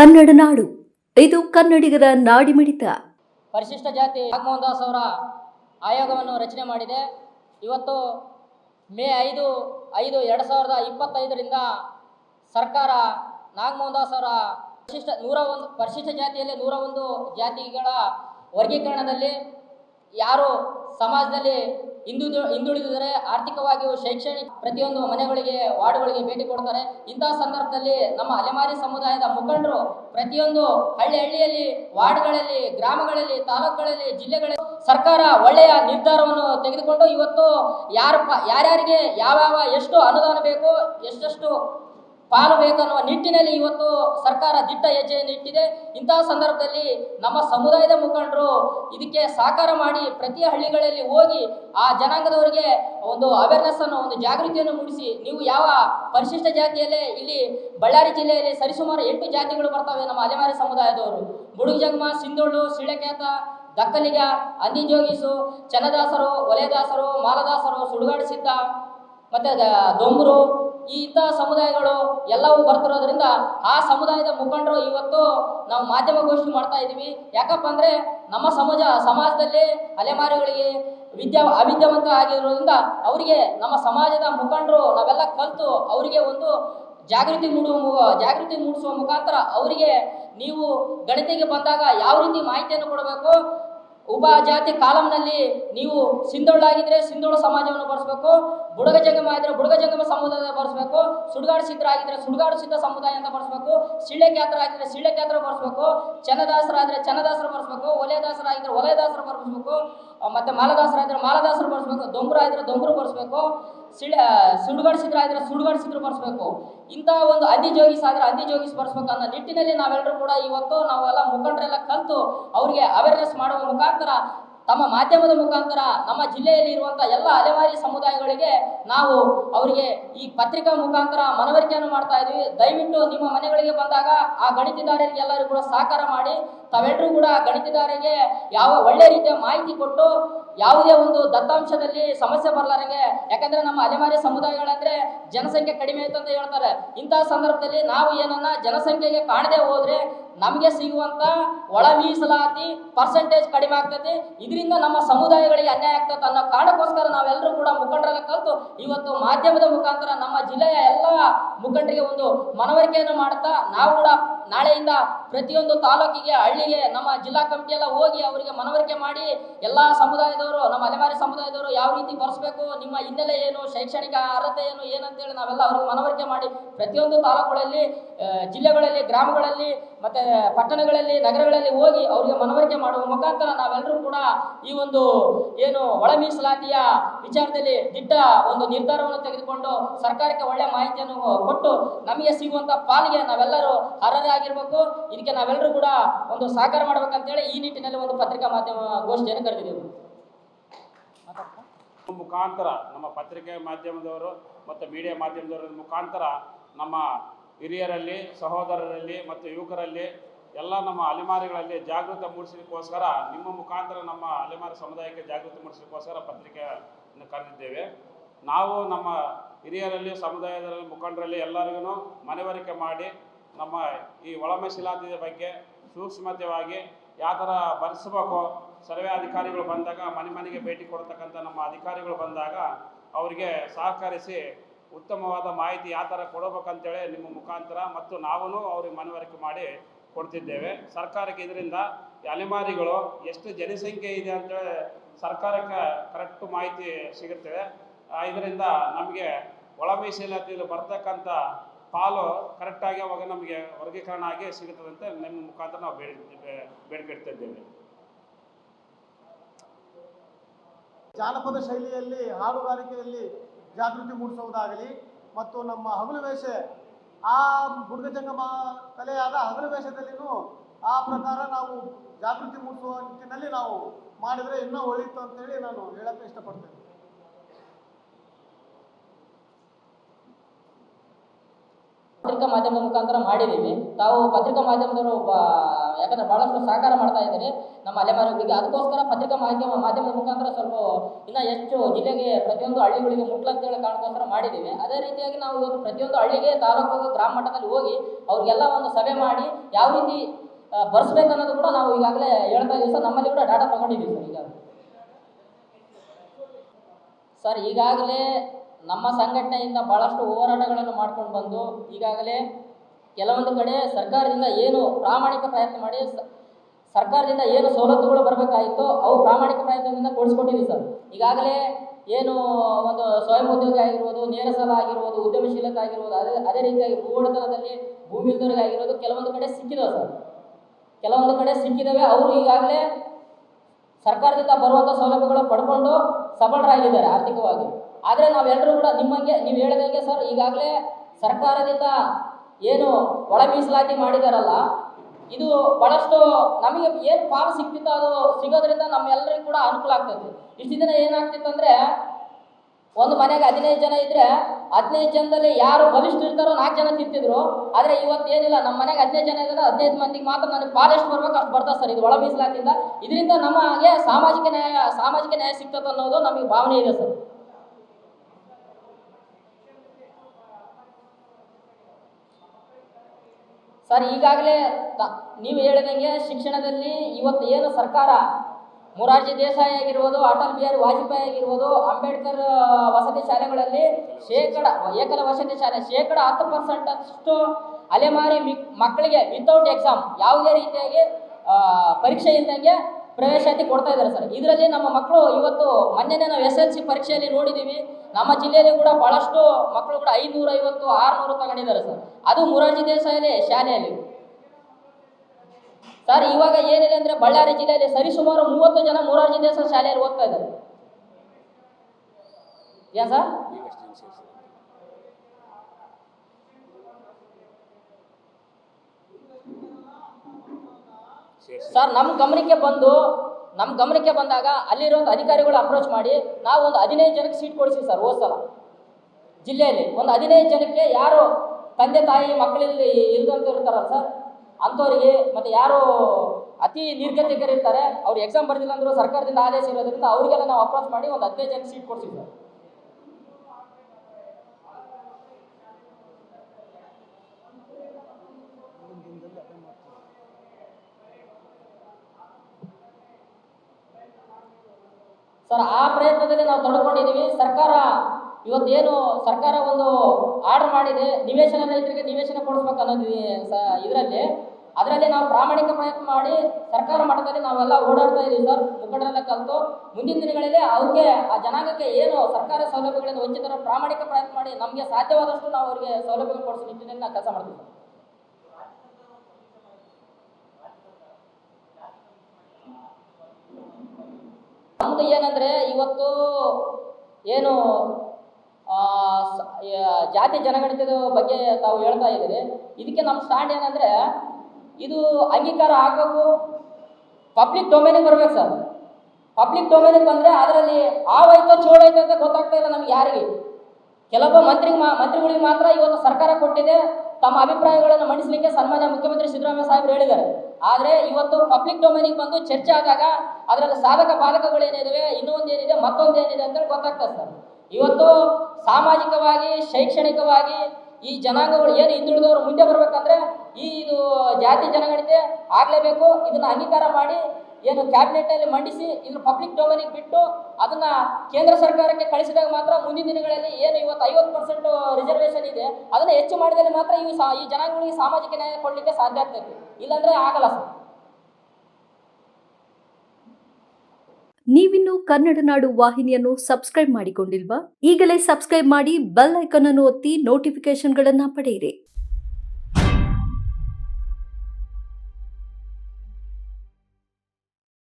ಕನ್ನಡ ನಾಡು. ಇದು ಕನ್ನಡಿಗರ ನಾಡಿಮಿಡಿತ. ಪರಿಶಿಷ್ಟ ಜಾತಿ ನಾಗಮೋಹನ್ ದಾಸ್ ಅವರ ಆಯೋಗವನ್ನು ರಚನೆ ಮಾಡಿದೆ. ಇವತ್ತು ಮೇ ಐದು ಐದು ಎರಡು ಸಾವಿರದ ಇಪ್ಪತ್ತೈದರಿಂದ ಸರ್ಕಾರ ನಾಗಮೋಹನ್ ದಾಸ್ ಅವರ ಪರಿಶಿಷ್ಟ ನೂರ ಒಂದು ಪರಿಶಿಷ್ಟ ಜಾತಿಯಲ್ಲಿ ನೂರ ಒಂದು ಜಾತಿಗಳ ವರ್ಗೀಕರಣದಲ್ಲಿ ಯಾರು ಸಮಾಜದಲ್ಲಿ ಹಿಂದುಳಿದು ಹಿಂದುಳಿದಿದ್ದರೆ ಆರ್ಥಿಕವಾಗಿಯೂ ಶೈಕ್ಷಣಿಕ ಪ್ರತಿಯೊಂದು ಮನೆಗಳಿಗೆ, ವಾರ್ಡ್ಗಳಿಗೆ ಭೇಟಿ ಕೊಡ್ತಾರೆ. ಇಂತಹ ಸಂದರ್ಭದಲ್ಲಿ ನಮ್ಮ ಅಲೆಮಾರಿ ಸಮುದಾಯದ ಮುಖಂಡರು ಪ್ರತಿಯೊಂದು ಹಳ್ಳಿ ಹಳ್ಳಿಯಲ್ಲಿ, ವಾರ್ಡ್ಗಳಲ್ಲಿ, ಗ್ರಾಮಗಳಲ್ಲಿ, ತಾಲೂಕುಗಳಲ್ಲಿ, ಜಿಲ್ಲೆಗಳಲ್ಲಿ ಸರ್ಕಾರ ಒಳ್ಳೆಯ ನಿರ್ಧಾರವನ್ನು ತೆಗೆದುಕೊಂಡು ಇವತ್ತು ಯಾರ ಯಾರ್ಯಾರಿಗೆ ಯಾವ್ಯಾವ ಎಷ್ಟು ಅನುದಾನ ಬೇಕು, ಎಷ್ಟೆಷ್ಟು ಪಾಲು ಬೇಕನ್ನುವ ನಿಟ್ಟಿನಲ್ಲಿ ಇವತ್ತು ಸರ್ಕಾರ ದಿಟ್ಟ ಹೆಜ್ಜೆಯನ್ನು ಇಟ್ಟಿದೆ. ಇಂತಹ ಸಂದರ್ಭದಲ್ಲಿ ನಮ್ಮ ಸಮುದಾಯದ ಮುಖಂಡರು ಇದಕ್ಕೆ ಸಹಕಾರ ಮಾಡಿ ಪ್ರತಿ ಹಳ್ಳಿಗಳಲ್ಲಿ ಹೋಗಿ ಆ ಜನಾಂಗದವರಿಗೆ ಒಂದು ಅವೇರ್ನೆಸ್ ಅನ್ನು ಒಂದು ಜಾಗೃತಿಯನ್ನು ಮೂಡಿಸಿ, ನೀವು ಯಾವ ಪರಿಶಿಷ್ಟ ಜಾತಿಯಲ್ಲೇ ಇಲ್ಲಿ ಬಳ್ಳಾರಿ ಜಿಲ್ಲೆಯಲ್ಲಿ ಸರಿಸುಮಾರು ಎಂಟು ಜಾತಿಗಳು ಬರ್ತವೆ ನಮ್ಮ ಅಲೆಮಾರಿ ಸಮುದಾಯದವರು. ಬುಡುಗಜಂಗಮ ಸಿಂಧೋಳು ಸಿಳೆಕ್ಯಾತ ದಕ್ಕಲಿಗ ಅಂದಿಜೋಗಿಸು ಚನ್ನದಾಸರು, ಒಲೆದಾಸರು, ಮಾಲದಾಸರು, ಸುಡುಗಾಡು ಸಿದ್ಧ ಮತ್ತು ದೊಂಬರು ಈ ಇಂತಹ ಸಮುದಾಯಗಳು ಎಲ್ಲವೂ ಬರ್ತಿರೋದ್ರಿಂದ ಆ ಸಮುದಾಯದ ಮುಖಂಡರು ಇವತ್ತು ನಾವು ಮಾಧ್ಯಮ ಗೋಷ್ಠಿ ಮಾಡ್ತಾ ಇದ್ದೀವಿ. ಯಾಕಪ್ಪ ಅಂದರೆ ನಮ್ಮ ಸಮಾಜ, ಸಮಾಜದಲ್ಲಿ ಅಲೆಮಾರಿಗಳಿಗೆ ವಿದ್ಯಾ, ಅವಿದ್ಯಾವಂತ ಆಗಿರೋದ್ರಿಂದ ಅವರಿಗೆ ನಮ್ಮ ಸಮಾಜದ ಮುಖಂಡರು ನಾವೆಲ್ಲ ಕಲಿತು ಅವರಿಗೆ ಒಂದು ಜಾಗೃತಿ ಮೂಡುವ ಜಾಗೃತಿ ಮೂಡಿಸುವ ಮುಖಾಂತರ ಅವರಿಗೆ ನೀವು ಗಣಿತಿಗೆ ಬಂದಾಗ ಯಾವ ರೀತಿ ಮಾಹಿತಿಯನ್ನು ಕೊಡಬೇಕು? ಉಪಜಾತಿ ಕಾಲಂನಲ್ಲಿ ನೀವು ಸಿಂಧೋಳಾಗಿದ್ರೆ ಸಿಂಧೋಳ ಸಮಾಜವನ್ನು ಬರೆಸ್ಬೇಕು ಬುಡಗ ಜಂಗಮ ಆಗಿದ್ರೆ ಬುಡಗ ಜಂಗಮ ಸಮುದಾಯ ಬರೆಸ್ಬೇಕು ಸುಡುಗಾಡು ಸಿದ್ಧ ಆಗಿದ್ರೆ ಸುಡುಗಾಡು ಸಿದ್ಧ ಸಮುದಾಯ ಅಂತ ಬರೆಸ್ಬೇಕು ಸಿಳ್ಳೆ ಕ್ಯಾತ್ರ ಆಗಿದ್ರೆ ಸಿಳ್ಳೆ ಕ್ಯಾತ್ರ ಬರೆಸ್ಬೇಕು ಚನ್ನದಾಸರಾದ್ರೆ ಚನ್ನದಾಸರ ಬರೆಸ್ಬೇಕು ಒಲೆದಾಸರಾಗಿದ್ರೆ ಒಲೆದಾಸರು ಬರೆಸ್ಬೇಕು ಆ, ಮತ್ತೆ ಮಾಲದಾಸರಾಗಿದ್ರೆ ಮಾಲದಾಸರು ಬರೆಸ್ಬೇಕು ದೊಂಬರ ಆಗಿದ್ರೆ ದೊಂಬರು ಬರೆಸ್ಬೇಕು ಸಿಳ ಸುಡುಗಾಡು ಆದರೆ ಆಗಿದ್ರೆ ಬರ್ಸ್ಬೇಕು. ಇಂಥ ಒಂದು ಅದಿ ಜೋಗಿಸ್ ಆದರೆ ಅದಿ ಜೋಗಿಸ್ ಬರ್ಸ್ಬೇಕು ಅನ್ನೋ ನಿಟ್ಟಿನಲ್ಲಿ ನಾವೆಲ್ಲರೂ ಕೂಡ ಇವತ್ತು ನಾವೆಲ್ಲ ಮುಖಂಡರೆಲ್ಲ ಕಲಿತು ಅವರಿಗೆ ಅವೇರ್ನೆಸ್ ಮಾಡುವ ಮುಖಾಂತರ, ತಮ್ಮ ಮಾಧ್ಯಮದ ಮುಖಾಂತರ, ನಮ್ಮ ಜಿಲ್ಲೆಯಲ್ಲಿ ಇರುವಂಥ ಎಲ್ಲ ಅಲೆಮಾರಿ ಸಮುದಾಯಗಳಿಗೆ ನಾವು ಅವರಿಗೆ ಈ ಪತ್ರಿಕಾ ಮುಖಾಂತರ ಮನವರಿಕೆಯನ್ನು ಮಾಡ್ತಾ ಇದ್ವಿ. ದಯವಿಟ್ಟು ನಿಮ್ಮ ಮನೆಗಳಿಗೆ ಬಂದಾಗ ಆ ಗಣಿತದಾರರಿಗೆ ಎಲ್ಲರೂ ಕೂಡ ಸಹಕಾರ ಮಾಡಿ ತಾವೆಲ್ಲರೂ ಕೂಡ ಗಣಿತಗಾರರಿಗೆ ಯಾವ ಒಳ್ಳೆ ರೀತಿಯ ಮಾಹಿತಿ ಕೊಟ್ಟು ಯಾವುದೇ ಒಂದು ದತ್ತಾಂಶದಲ್ಲಿ ಸಮಸ್ಯೆ ಬರಲಾರಂಗೆ, ಯಾಕಂದ್ರೆ ನಮ್ಮ ಅಲೆಮಾರಿ ಸಮುದಾಯಗಳಂದ್ರೆ ಜನಸಂಖ್ಯೆ ಕಡಿಮೆ ಆಯ್ತು ಅಂತ ಹೇಳ್ತಾರೆ. ಇಂತಹ ಸಂದರ್ಭದಲ್ಲಿ ನಾವು ಏನನ್ನ ಜನಸಂಖ್ಯೆಗೆ ಕಾಣದೆ ಹೋದ್ರೆ ನಮಗೆ ಸಿಗುವಂತ ಒಳ ಮೀಸಲಾತಿ ಪರ್ಸೆಂಟೇಜ್ ಕಡಿಮೆ ಆಗ್ತೈತಿ. ಇದರಿಂದ ನಮ್ಮ ಸಮುದಾಯಗಳಿಗೆ ಅನ್ಯಾಯ ಆಗ್ತದೆ ಅನ್ನೋ ಕಾರಣಕ್ಕೋಸ್ಕರ ನಾವೆಲ್ಲರೂ ಕೂಡ ಮುಖಂಡರೆಲ್ಲ ಕಲಿತು ಇವತ್ತು ಮಾಧ್ಯಮದ ಮುಖಾಂತರ ನಮ್ಮ ಜಿಲ್ಲೆಯ ಎಲ್ಲ ಮುಖಂಡರಿಗೆ ಒಂದು ಮನವರಿಕೆಯನ್ನು ಮಾಡುತ್ತಾ ನಾವು ಕೂಡ ನಾಳೆಯಿಂದ ಪ್ರತಿಯೊಂದು ತಾಲೂಕಿಗೆ, ಹಳ್ಳಿಗೆ, ನಮ್ಮ ಜಿಲ್ಲಾ ಕಮಿಟಿ ಎಲ್ಲ ಹೋಗಿ ಅವರಿಗೆ ಮನವರಿಕೆ ಮಾಡಿ ಎಲ್ಲ ಸಮುದಾಯದವರು, ನಮ್ಮ ಅಲೆಮಾರಿ ಸಮುದಾಯದವರು ಯಾವ ರೀತಿ ಬರೆಸಬೇಕು, ನಿಮ್ಮ ಹಿನ್ನೆಲೆ ಏನು, ಶೈಕ್ಷಣಿಕ ಅರ್ಹತೆ ಏನು, ಏನಂತೇಳಿ ನಾವೆಲ್ಲ ಅವ್ರಿಗೆ ಮನವರಿಕೆ ಮಾಡಿ ಪ್ರತಿಯೊಂದು ತಾಲೂಕುಗಳಲ್ಲಿ ಜಿಲ್ಲೆಗಳಲ್ಲಿ, ಗ್ರಾಮಗಳಲ್ಲಿ, ಮತ್ತೆ ಪಟ್ಟಣಗಳಲ್ಲಿ, ನಗರಗಳಲ್ಲಿ ಹೋಗಿ ಅವರಿಗೆ ಮನವರಿಕೆ ಮಾಡುವ ಮುಖಾಂತರ ನಾವೆಲ್ಲರೂ ಕೂಡ ಈ ಒಂದು ಏನು ಒಳ ಮೀಸಲಾತಿಯ ವಿಚಾರದಲ್ಲಿ ದಿಟ್ಟ ಒಂದು ನಿರ್ಧಾರವನ್ನು ತೆಗೆದುಕೊಂಡು ಸರ್ಕಾರಕ್ಕೆ ಒಳ್ಳೆಯ ಮಾಹಿತಿಯನ್ನು ಕೊಟ್ಟು ನಮಗೆ ಸಿಗುವಂತ ಪಾಲಿಗೆ ನಾವೆಲ್ಲರೂ ಅರ್ಹರಾಗಿರ್ಬೇಕು ಇದಕ್ಕೆ ನಾವೆಲ್ಲರೂ ಕೂಡ ಒಂದು ಸಹಕಾರ ಮಾಡ್ಬೇಕಂತೇಳಿ ಈ ನಿಟ್ಟಿನಲ್ಲಿ ಒಂದು ಪತ್ರಿಕಾ ಮಾಧ್ಯಮ ಗೋಷ್ಠಿಯನ್ನು ಕರೆದಿದ್ದೇವೆ. ಮುಖಾಂತರ ನಮ್ಮ ಪತ್ರಿಕೆ ಮಾಧ್ಯಮದವರು ಮತ್ತು ಮೀಡಿಯಾ ಮಾಧ್ಯಮದವರ ಮುಖಾಂತರ ನಮ್ಮ ಹಿರಿಯರಲ್ಲಿ, ಸಹೋದರರಲ್ಲಿ ಮತ್ತು ಯುವಕರಲ್ಲಿ ಎಲ್ಲ ನಮ್ಮ ಅಲೆಮಾರಿಗಳಲ್ಲಿ ಜಾಗೃತಿ ಮೂಡಿಸಲಿಕ್ಕೋಸ್ಕರ ನಿಮ್ಮ ಮುಖಾಂತರ ನಮ್ಮ ಅಲೆಮಾರಿ ಸಮುದಾಯಕ್ಕೆ ಜಾಗೃತಿ ಮೂಡಿಸಲಿಕ್ಕೋಸ್ಕರ ಪತ್ರಿಕೆಯನ್ನು ಕರೆದಿದ್ದೇವೆ. ನಾವು ನಮ್ಮ ಹಿರಿಯರಲ್ಲಿ, ಸಮುದಾಯದಲ್ಲಿ, ಮುಖಂಡರಲ್ಲಿ ಎಲ್ಲರಿಗೂ ಮನವರಿಕೆ ಮಾಡಿ ನಮ್ಮ ಈ ಒಳಮೆ ಮೀಸಲಾತಿಯ ಬಗ್ಗೆ ಸೂಕ್ಷ್ಮತೆಯಾಗಿ ಯಾವ ಥರ ಭರಿಸಬೇಕು ಸರ್ವೆ ಅಧಿಕಾರಿಗಳು ಬಂದಾಗ, ಮನೆ ಮನೆಗೆ ಭೇಟಿ ಕೊಡ್ತಕ್ಕಂಥ ನಮ್ಮ ಅಧಿಕಾರಿಗಳು ಬಂದಾಗ ಅವರಿಗೆ ಸಹಕರಿಸಿ ಉತ್ತಮವಾದ ಮಾಹಿತಿ ಯಾವ ಥರ ಕೊಡಬೇಕಂತೇಳಿ ನಿಮ್ಮ ಮುಖಾಂತರ ಮತ್ತು ನಾವೂ ಅವ್ರಿಗೆ ಮನವರಿಕೆ ಮಾಡಿ ಕೊಡ್ತಿದ್ದೇವೆ. ಸರ್ಕಾರಕ್ಕೆ ಇದರಿಂದ ಅಲೆಮಾರಿಗಳು ಎಷ್ಟು ಜನಸಂಖ್ಯೆ ಇದೆ ಅಂತೇಳಿ ಸರ್ಕಾರಕ್ಕೆ ಕರೆಕ್ಟ್ ಮಾಹಿತಿ ಸಿಗುತ್ತದೆ. ಇದರಿಂದ ನಮಗೆ ಒಳ ಮೀಸಲಾತಿಯಲ್ಲಿ ಬರ್ತಕ್ಕಂಥ ಪಾಲು ಕರೆಕ್ಟಾಗಿ ಅವಾಗ ನಮಗೆ ವರ್ಗೀಕರಣ ಆಗಿ ಅಂತ ನಿಮ್ಮ ಮುಖಾಂತರ ನಾವು ಬೇಡಿ, ಬೇ- ಇದ್ದೇವೆ ಜಾನಪದ ಶೈಲಿಯಲ್ಲಿ, ಹಾಡುಗಾರಿಕೆಯಲ್ಲಿ ಜಾಗೃತಿ ಮೂಡಿಸುವುದಾಗಲಿ ಮತ್ತು ನಮ್ಮ ಹಗಲು ವೇಷ ಆ ಬುಡ್ಗ ಜಂಗಮ ಕಲೆಯಾದ ಹಗಲು ವೇಷದಲ್ಲಿನೂ ಆ ಪ್ರಕಾರ ನಾವು ಜಾಗೃತಿ ಮೂಡಿಸುವ ನಿಟ್ಟಿನಲ್ಲಿ ನಾವು ಮಾಡಿದರೆ ಇನ್ನೂ ಒಳಿತು ಅಂತೇಳಿ ನಾನು ಹೇಳಕ್ಕೆ ಇಷ್ಟಪಡ್ತೇನೆ. ಪತ್ರಿಕಾ ಮಾಧ್ಯಮದ ಮುಖಾಂತರ ಮಾಡಿದ್ದೀವಿ. ತಾವು ಪತ್ರಿಕಾ ಮಾಧ್ಯಮದವರು ಯಾಕಂದ್ರೆ ಬಹಳಷ್ಟು ಸಹಕಾರ ಮಾಡ್ತಾ ಇದ್ದೀರಿ. ನಮ್ಮ ಅಲೆಮಾರಿಗಳಿಗೆ ಅದಕ್ಕೋಸ್ಕರ ಪತ್ರಿಕಾ ಮಾಧ್ಯಮ, ಮಾಧ್ಯಮದ ಮುಖಾಂತರ ಸ್ವಲ್ಪ ಇನ್ನು ಎಷ್ಟು ಜಿಲ್ಲೆಗೆ ಪ್ರತಿಯೊಂದು ಹಳ್ಳಿಗಳಿಗೆ ಮುಟ್ಲಂತೇಳಿ ಕಾರಣಕ್ಕೋಸ್ಕರ ಮಾಡಿದ್ದೀವಿ. ಅದೇ ರೀತಿಯಾಗಿ ನಾವು ಇವತ್ತು ಪ್ರತಿಯೊಂದು ಹಳ್ಳಿಗೆ ತಾಲೂಕು ಗ್ರಾಮ ಮಟ್ಟದಲ್ಲಿ ಹೋಗಿ ಅವ್ರಿಗೆಲ್ಲ ಒಂದು ಸಭೆ ಮಾಡಿ ಯಾವ ರೀತಿ ಬರ್ಸ್ಬೇಕು ಅನ್ನೋದು ಕೂಡ ನಾವು ಈಗಾಗಲೇ ಹೇಳ್ತಾ ಇದ್ದೀವಿ. ಸರ್, ನಮ್ಮಲ್ಲಿ ಕೂಡ ಡಾಟಾ ತಗೊಂಡಿದ್ದೀವಿ ಸರ್ ಈಗ. ಸರ್, ಈಗಾಗಲೇ ನಮ್ಮ ಸಂಘಟನೆಯಿಂದ ಭಾಳಷ್ಟು ಹೋರಾಟಗಳನ್ನು ಮಾಡ್ಕೊಂಡು ಬಂದು ಈಗಾಗಲೇ ಕೆಲವೊಂದು ಕಡೆ ಸರ್ಕಾರದಿಂದ ಏನು ಪ್ರಾಮಾಣಿಕ ಪ್ರಯತ್ನ ಮಾಡಿ ಸರ್ಕಾರದಿಂದ ಏನು ಸವಲತ್ತುಗಳು ಬರಬೇಕಾಗಿತ್ತು ಅವು ಪ್ರಾಮಾಣಿಕ ಪ್ರಯತ್ನದಿಂದ ಕೊಡಿಸ್ಕೊಟ್ಟಿದ್ದೀವಿ ಸರ್. ಈಗಾಗಲೇ ಏನು ಒಂದು ಸ್ವಯಂ ಉದ್ಯೋಗ ಆಗಿರ್ಬೋದು, ನೇರ ಸಾಲ ಆಗಿರ್ಬೋದು ಉದ್ಯಮಶೀಲತೆ ಆಗಿರ್ಬೋದು, ಅದೇ ಅದೇ ರೀತಿಯಾಗಿ ಭೂಒಡೆತನದಲ್ಲಿ ಭೂಮಿ ಆಗಿರೋದು ಕೆಲವೊಂದು ಕಡೆ ಸಿಕ್ಕಿದಾವೆ ಸರ್. ಕೆಲವೊಂದು ಕಡೆ ಸಿಕ್ಕಿದ್ದಾವೆ ಅವರು ಈಗಾಗಲೇ ಸರ್ಕಾರದಿಂದ ಬರುವಂಥ ಸೌಲಭ್ಯಗಳು ಪಡ್ಕೊಂಡು ಸಬಲರಾಗಿದ್ದಾರೆ ಆರ್ಥಿಕವಾಗಿ. ಆದರೆ ನಾವೆಲ್ಲರೂ ಕೂಡ ನಿಮ್ಮಂಗೆ, ನೀವು ಹೇಳಿದಂಗೆ ಸರ್, ಈಗಾಗಲೇ ಸರ್ಕಾರದಿಂದ ಏನು ಒಳ ಮೀಸಲಾತಿ ಮಾಡಿದಾರಲ್ಲ, ಇದು ಭಾಳಷ್ಟು ನಮಗೆ ಏನು ಪಾಲು ಸಿಗ್ತಿತ್ತೋ ಅದು ಸಿಗೋದ್ರಿಂದ ನಮ್ಮೆಲ್ಲರಿಗೂ ಕೂಡ ಅನುಕೂಲ ಆಗ್ತದೆ ಇಷ್ಟು ದಿನ ಏನಾಗ್ತಿತ್ತು ಅಂದರೆ ಒಂದು ಮನೆಗೆ ಹದಿನೈದು ಜನ ಇದ್ರೆ ಹದಿನೈದು ಜನದಲ್ಲಿ ಯಾರು ಬಲಿಷ್ಠ ಇರ್ತಾರೋ ನಾಲ್ಕು ಜನ ತಿಂತಿದ್ರು. ಆದರೆ ಇವತ್ತು ಏನಿಲ್ಲ, ನಮ್ಮ ಮನೆಗೆ ಹದಿನೈದು ಜನ ಇದ್ರೆ ಹದಿನೈದು ಮಂದಿಗೆ ಮಾತ್ರ ನನಗೆ ಫಾರೆಸ್ಟ್ ಬರ್ಬೇಕು, ಅಷ್ಟು ಬರ್ತಾ ಸರ್, ಇದು ಒಳ ಮೀಸಲಾತಿಯಿಂದ. ಇದರಿಂದ ನಮಗೆ ಸಾಮಾಜಿಕ ನ್ಯಾಯ ಸಾಮಾಜಿಕ ನ್ಯಾಯ ಸಿಗ್ತದೆ ಅನ್ನೋದು ನಮಗೆ ಭಾವನೆ ಇದೆ ಸರ್. ಸರ್, ಈಗಾಗಲೇ ನೀವು ಹೇಳಿದಂಗೆ ಶಿಕ್ಷಣದಲ್ಲಿ ಇವತ್ತು ಏನು ಸರ್ಕಾರ ಮೊರಾರ್ಜಿ ದೇಸಾಯಿ ಆಗಿರ್ಬೋದು, ಅಟಲ್ ಬಿಹಾರಿ ವಾಜಪೇಯಿ ಆಗಿರ್ಬೋದು, ಅಂಬೇಡ್ಕರ್ ವಸತಿ ಶಾಲೆಗಳಲ್ಲಿ ಶೇಕಡ, ಏಕಲ ವಸತಿ ಶಾಲೆ ಶೇಕಡ ಹತ್ತು ಪರ್ಸೆಂಟ್ ಅಷ್ಟು ಅಲೆಮಾರಿ ಮಿಕ್ ಮಕ್ಕಳಿಗೆ ವಿತೌಟ್ ಎಕ್ಸಾಮ್ ಯಾವುದೇ ರೀತಿಯಾಗಿ ಪರೀಕ್ಷೆ ಇಲ್ದಂಗೆ ಪ್ರವೇಶಾತಿ ಕೊಡ್ತಾ ಇದ್ದಾರೆ ಸರ್. ಇದರಲ್ಲಿ ನಮ್ಮ ಮಕ್ಕಳು ಇವತ್ತು ಮೊನ್ನೆನೇ ನಾವು ಎಸ್ ಎಲ್ ಸಿ ಪರೀಕ್ಷೆಯಲ್ಲಿ ನೋಡಿದ್ದೀವಿ ನಮ್ಮ ಜಿಲ್ಲೆಯಲ್ಲಿ ಕೂಡ ಭಾಳಷ್ಟು ಮಕ್ಕಳು ಕೂಡ ಐನೂರ ಐವತ್ತು ಆರುನೂರು ತಗೊಂಡಿದ್ದಾರೆ ಸರ್. ಅದು ಮೊರಾರ್ಜಿ ದೇಸಾಯಿ ಶಾಲೆಯಲ್ಲಿ. ಸರ್, ಇವಾಗ ಏನಿದೆ ಅಂದ್ರೆ ಬಳ್ಳಾರಿ ಜಿಲ್ಲೆಯಲ್ಲಿ ಸರಿಸುಮಾರು ಮೂವತ್ತು ಜನ ಮೊರಾರ್ಜಿ ದೇಸಾಯಿ ಶಾಲೆಯಲ್ಲಿ ಓದ್ತಾ ಇದ್ದಾರೆ. ಏನ್ ಸರ್? ಸರ್ ನಮ್ಮ ಗಮನಕ್ಕೆ ಬಂದು ನಮ್ಮ ಗಮನಕ್ಕೆ ಬಂದಾಗ ಅಲ್ಲಿರೋ ಅಧಿಕಾರಿಗಳು ಅಪ್ರೋಚ್ ಮಾಡಿ, ನಾವು ಒಂದು ಹದಿನೈದು ಜನಕ್ಕೆ ಸೀಟ್ ಕೊಡಿಸಿ ಸರ್ ಸಲ. ಜಿಲ್ಲೆಯಲ್ಲಿ. ಒಂದು ಹದಿನೈದು ಜನಕ್ಕೆ ಯಾರು ತಂದೆ ತಾಯಿ ಮಕ್ಕಳಲ್ಲಿ ಇಲ್ದಂತ ಇರ್ತಾರಲ್ಲ ಸರ್ ಅಂಥವ್ರಿಗೆ ಮತ್ತು ಯಾರು ಅತಿ ನಿರ್ಗತಿಕರಿರ್ತಾರೆ ಅವ್ರು ಎಕ್ಸಾಮ್ ಬರ್ದಿಲ್ಲ ಅಂದರೂ ಸರ್ಕಾರದಿಂದ ಆದೇಶ ಇರೋದ್ರಿಂದ ಅವರಿಗೆಲ್ಲ ನಾವು ಅಪ್ರೋಚ್ ಮಾಡಿ ಒಂದು ಹದಿನೈದು ಜನ ಸೀಟ್ ಕೊಡ್ತೀವಿ ಸರ್. ಸರ್, ಆ ಪ್ರಯತ್ನದಲ್ಲಿ ನಾವು ತೊಡ್ಕೊಂಡಿದ್ದೀವಿ. ಸರ್ಕಾರ ಇವತ್ತೇನು ಸರ್ಕಾರ ಒಂದು ಆರ್ಡರ್ ಮಾಡಿದೆ. ನಿವೇಶನ ರೈತರಿಗೆ ನಿವೇಶನ ಕೊಡಿಸ್ಬೇಕು ಅನ್ನೋದು ಇದರಲ್ಲಿ? ಅದರಲ್ಲಿ ನಾವು ಪ್ರಾಮಾಣಿಕ ಪ್ರಯತ್ನ ಮಾಡಿ ಸರ್ಕಾರ ಮಟ್ಟದಲ್ಲಿ ನಾವೆಲ್ಲ ಓಡಾಡ್ತಾ ಇದ್ದೀವಿ ಸರ್, ಮುಖಂಡರೆಲ್ಲ ಕಲಿತು ಮುಂದಿನ ದಿನಗಳಲ್ಲಿ ಅವಕ್ಕೆ ಆ ಜನಾಂಗಕ್ಕೆ ಏನು ಸರ್ಕಾರ ಸೌಲಭ್ಯಗಳಿಂದ ವಂಚಿತರ ಪ್ರಾಮಾಣಿಕ ಪ್ರಯತ್ನ ಮಾಡಿ ನಮಗೆ ಸಾಧ್ಯವಾದಷ್ಟು ನಾವು ಅವರಿಗೆ ಸೌಲಭ್ಯ ಕೊಡಿಸೋ ನಿಟ್ಟಿನಲ್ಲಿ ನಾವು ಕೆಲಸ ಮಾಡ್ತೀವಿ ನಮ್ದು ಏನಂದ್ರೆ ಇವತ್ತು ಏನು ಜಾತಿ ಜನಗಣತಿಯ ಬಗ್ಗೆ ತಾವು ಹೇಳ್ತಾ ಇದ್ದೀರಿ. ಇದಕ್ಕೆ ನಮ್ಮ ಸ್ಟ್ಯಾಂಡ್ ಏನಂದ್ರೆ ಇದು ಅಂಗೀಕಾರ ಆಗಬೇಕು ಪಬ್ಲಿಕ್ ಡೊಮೇನಿಗೆ ಬರ್ಬೇಕು ಸರ್. ಪಬ್ಲಿಕ್ ಡೊಮೇನಿಗೆ ಬಂದರೆ ಅದರಲ್ಲಿ ಆವೈತೋ ಚೋಳೈತೋ ಅಂತ ಗೊತ್ತಾಗ್ತಾ ಇಲ್ಲ ನಮ್ಗೆ ಯಾರಿಗೆ. ಕೆಲವೊಬ್ಬ ಮಂತ್ರಿ ಮಾ, ಮಂತ್ರಿಗಳಿಗೆ ಮಾತ್ರ ಇವತ್ತು ಸರ್ಕಾರ ಕೊಟ್ಟಿದೆ, ತಮ್ಮ ಅಭಿಪ್ರಾಯಗಳನ್ನು ಮಂಡಿಸಲಿಕ್ಕೆ ಸನ್ಮಾನ್ಯ ಮುಖ್ಯಮಂತ್ರಿ ಸಿದ್ದರಾಮಯ್ಯ ಸಾಹೇಬರು ಹೇಳಿದ್ದಾರೆ. ಆದರೆ ಇವತ್ತು ಪಬ್ಲಿಕ್ ಡೊಮೇನಿಗೆ ಬಂದು ಚರ್ಚೆ ಆದಾಗ ಅದರಲ್ಲಿ ಸಾಧಕ ಬಾಧಕಗಳು ಏನಿದಾವೆ ಇನ್ನೊಂದು ಏನಿದೆ ಮತ್ತೊಂದು ಏನಿದೆ ಅಂತೇಳಿ ಗೊತ್ತಾಗ್ತದೆ ಸರ್. ಇವತ್ತು ಸಾಮಾಜಿಕವಾಗಿ, ಶೈಕ್ಷಣಿಕವಾಗಿ ಈ ಜನಾಂಗಗಳು ಏನು ಹಿಂದುಳಿದವರು ಮುಂದೆ ಬರಬೇಕಂದ್ರೆ ಈ ಇದು ಜಾತಿ ಜನಗಣತಿ ಆಗಲೇಬೇಕು, ಇದನ್ನು ಅಂಗೀಕಾರ ಮಾಡಿ ಏನು ಕ್ಯಾಬಿನೆಟ್ನಲ್ಲಿ ಮಂಡಿಸಿ ಇದನ್ನು ಪಬ್ಲಿಕ್ ಡೊಮೈನಿಗೆ ಬಿಟ್ಟು ಅದನ್ನ ಕೇಂದ್ರ ಸರ್ಕಾರಕ್ಕೆ ಕಳಿಸಿದಾಗ ಮಾತ್ರ ಮುಂದಿನ ದಿನಗಳಲ್ಲಿ ಏನು ಇವತ್ತು ಐವತ್ತು ಪರ್ಸೆಂಟ್ ರಿಸರ್ವೇಷನ್ ಇದೆ, ಅದನ್ನು ಹೆಚ್ಚು ಮಾಡಿದಲ್ಲಿ ಮಾತ್ರ ಈ ಸಾ, ಈ ಜನಾಂಗಗಳಿಗೆ ಸಾಮಾಜಿಕ ನ್ಯಾಯ ಕೊಡಲಿಕ್ಕೆ ಸಾಧ್ಯ ಆಗ್ತೈತಿ. ಇಲ್ಲಾಂದ್ರೆ ಆಗಲ್ಲ ಸರ್. ನೀವಿನ್ನು ಕನ್ನಡ ನಾಡು ವಾಹಿನಿಯನ್ನು ಸಬ್ಸ್ಕ್ರೈಬ್ ಮಾಡಿಕೊಂಡಿಲ್ವಾ? ಈಗಲೇ ಸಬ್ಸ್ಕ್ರೈಬ್ ಮಾಡಿ ಬೆಲ್ ಐಕಾನ್ ಅನ್ನು ಒತ್ತಿ ನೋಟಿಫಿಕೇಶನ್ಗಳನ್ನು ಪಡೆಯಿರಿ.